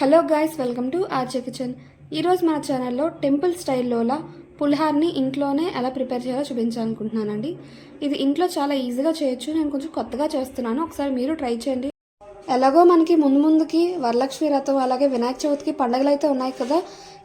Hello guys welcome to RJ kitchen. ఈరోజు మన ఛానల్లో టెంపుల్ స్టైల్లోలా పులిహార్ని ఇంట్లోనే ఎలా ప్రిపేర్ చేయాలో చూపించాలనుకుంటున్నానండి. ఇది ఇంట్లో చాలా ఈజీగా చేయొచ్చు నేను కొంచెం కొత్తగా చేస్తున్నాను. ఒకసారి మీరు ట్రై చేయండి. ఎలాగో మనకి ముందు ముందుకి వరలక్ష్మి వ్రతం అలాగే వినాయక చవితికి పండుగలు అయితే ఉన్నాయి కదా.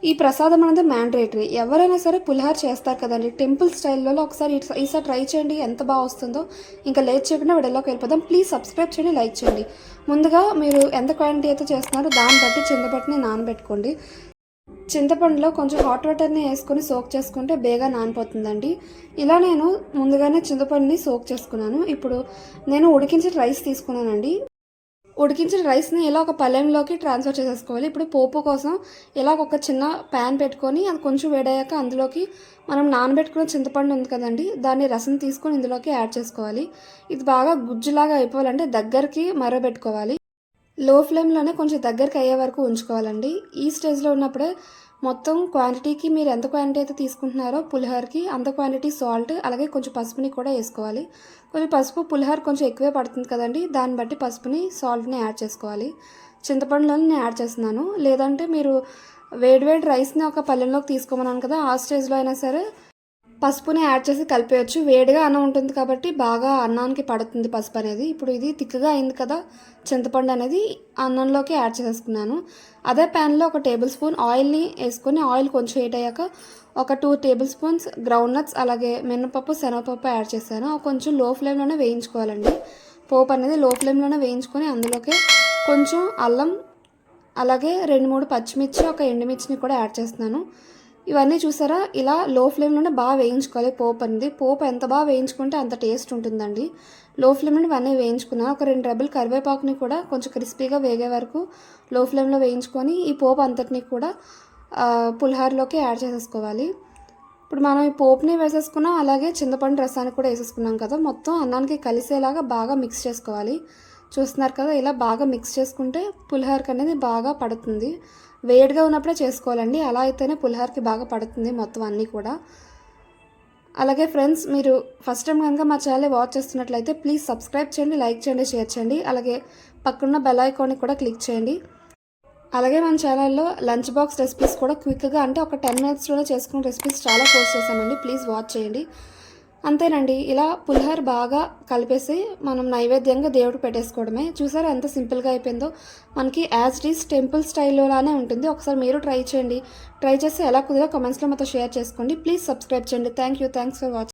ఈ ప్రసాదం అనేది మ్యాండేటరీ ఎవరైనా సరే పులిహార చేస్తారు కదండి. టెంపుల్ స్టైల్లో ఒకసారి ఈసారి ట్రై చేయండి. ఎంత బాగా వస్తుందో. ఇంకా లేట్ చేయకుండా వీడియోలోకి వెళ్ళిపోదాం. ప్లీజ్ సబ్స్క్రైబ్ చేయండి లైక్ చేయండి. ముందుగా మీరు ఎంత క్వాంటిటీ అయితే చేస్తున్నారో దాన్ని బట్టి చింతపట్టుని నానబెట్టుకోండి. చింతపండులో కొంచెం హాట్ వాటర్ని వేసుకొని సోక్ చేసుకుంటే బేగా నానిపోతుందండి. ఇలా నేను ముందుగానే చింతపండుని సోక్ చేసుకున్నాను. ఇప్పుడు నేను ఉడికించిన రైస్ తీసుకున్నానండి. ఉడికించిన రైస్ని ఎలా ఒక పళ్ళెంలోకి ట్రాన్స్ఫర్ చేసేసుకోవాలి. ఇప్పుడు పోపు కోసం ఎలా ఒక చిన్న ప్యాన్ పెట్టుకొని అది కొంచెం వేడయ్యాక అందులోకి మనం నానబెట్టుకున్న చింతపండు ఉంది కదండి దాన్ని రసం తీసుకొని ఇందులోకి యాడ్ చేసుకోవాలి. ఇది బాగా గుజ్జులాగా అయిపోవాలంటే దగ్గరికి మరబెట్టుకోవాలి. లో ఫ్లేమ్లోనే కొంచెం దగ్గరికి అయ్యే వరకు ఉంచుకోవాలండి. ఈ స్టేజ్లో ఉన్నప్పుడే మొత్తం క్వాంటిటీకి మీరు ఎంత క్వాంటిటీ అయితే తీసుకుంటున్నారో పులిహోరకి అంత క్వాంటిటీ సాల్ట్ అలాగే కొంచెం పసుపుని కూడా వేసుకోవాలి. కొంచెం పసుపు పులిహోర కొంచెం ఎక్కువే పడుతుంది కదండి. దాన్ని బట్టి పసుపుని సాల్ట్ని యాడ్ చేసుకోవాలి. చింతపండులోనే నేను యాడ్ చేస్తున్నాను. లేదంటే మీరు వేడివేడి రైస్ని ఒక పల్లెంలోకి తీసుకోమన్నాను కదా ఆ స్టేజ్లో అయినా సరే పసుపుని యాడ్ చేసి కలిపేయచ్చు. వేడిగా అన్నం ఉంటుంది కాబట్టి బాగా అన్నానికి పడుతుంది పసుపు అనేది. ఇప్పుడు ఇది తిక్కగా అయింది కదా చింతపండు అనేది అన్నంలోకి యాడ్ చేసేసుకున్నాను. అదే ప్యాన్లో ఒక టేబుల్ స్పూన్ ఆయిల్ని వేసుకొని ఆయిల్ కొంచెం హీట్ అయ్యాక ఒక two tablespoons groundnuts అలాగే మినపప్పు శనగపప్పు యాడ్ చేశాను. కొంచెం లో ఫ్లేమ్లోనే వేయించుకోవాలండి. పోపు అనేది లో ఫ్లేమ్లోనే వేయించుకొని అందులోకి కొంచెం అల్లం అలాగే రెండు మూడు పచ్చిమిర్చి ఒక ఎండుమిర్చిని కూడా యాడ్ చేస్తున్నాను. ఇవన్నీ చూసారా? ఇలా లో ఫ్లేమ్లోనే బాగా వేయించుకోవాలి. పోపు అనేది. పోపు ఎంత బాగా వేయించుకుంటే అంత టేస్ట్ ఉంటుందండి. లో ఫ్లేమ్లో ఇవన్నీ వేయించుకున్నాను. ఒక రెండు రెబ్బలు కరివేపాకుని కూడా కొంచెం క్రిస్పీగా వేగే వరకు లో ఫ్లేమ్లో వేయించుకొని ఈ పోపు అంతటిని కూడా పులిహారలోకి పులిహోరలోకి యాడ్ చేసేసుకోవాలి. ఇప్పుడు మనం ఈ పోపుని వేసేసుకున్నాం. అలాగే చింతపండు రసాన్ని కూడా వేసేసుకున్నాం కదా. మొత్తం అన్నానికి కలిసేలాగా బాగా మిక్స్ చేసుకోవాలి. చూస్తున్నారు కదా ఇలా బాగా మిక్స్ చేసుకుంటే పులిహోరకి అనేది బాగా పడుతుంది. వేడిగా ఉన్నప్పుడే చేసుకోవాలండి. అలా అయితేనే పులిహోరకి బాగా పడుతుంది మొత్తం అన్నీ కూడా. అలాగే ఫ్రెండ్స్ మీరు ఫస్ట్ టైం కనుక మా ఛానల్ వాచ్ చేస్తున్నట్లయితే ప్లీజ్ సబ్స్క్రైబ్ చేయండి లైక్ చేయండి షేర్ చేయండి. అలాగే పక్కన్న బెల్ ఐకాన్ని కూడా క్లిక్ చేయండి. అలాగే మన ఛానల్లో లంచ్ బాక్స్ రెసిపీస్ కూడా క్విక్గా అంటే ఒక టెన్ మినిట్స్లోనే చేసుకున్న రెసిపీస్ చాలా పోస్ట్ చేశామండి. ప్లీజ్ వాచ్ చేయండి. అంతేనండి. ఇలా పులిహోర బాగా కలిపేసి మనం నైవేద్యంగా దేవుడికి పెట్టేసుకోవడమే. చూసారా ఎంత సింపుల్గా అయిపోయిందో? మనకి యాజ్ ఇట్ ఈస్ టెంపుల్ స్టైల్లోలానే ఉంటుంది. ఒకసారి మీరు ట్రై చేయండి. ట్రై చేసి ఎలా కుదిరో కమెంట్స్లో మాతో షేర్ చేసుకోండి. ప్లీజ్ సబ్స్క్రైబ్ చేయండి. Thank you thanks for watching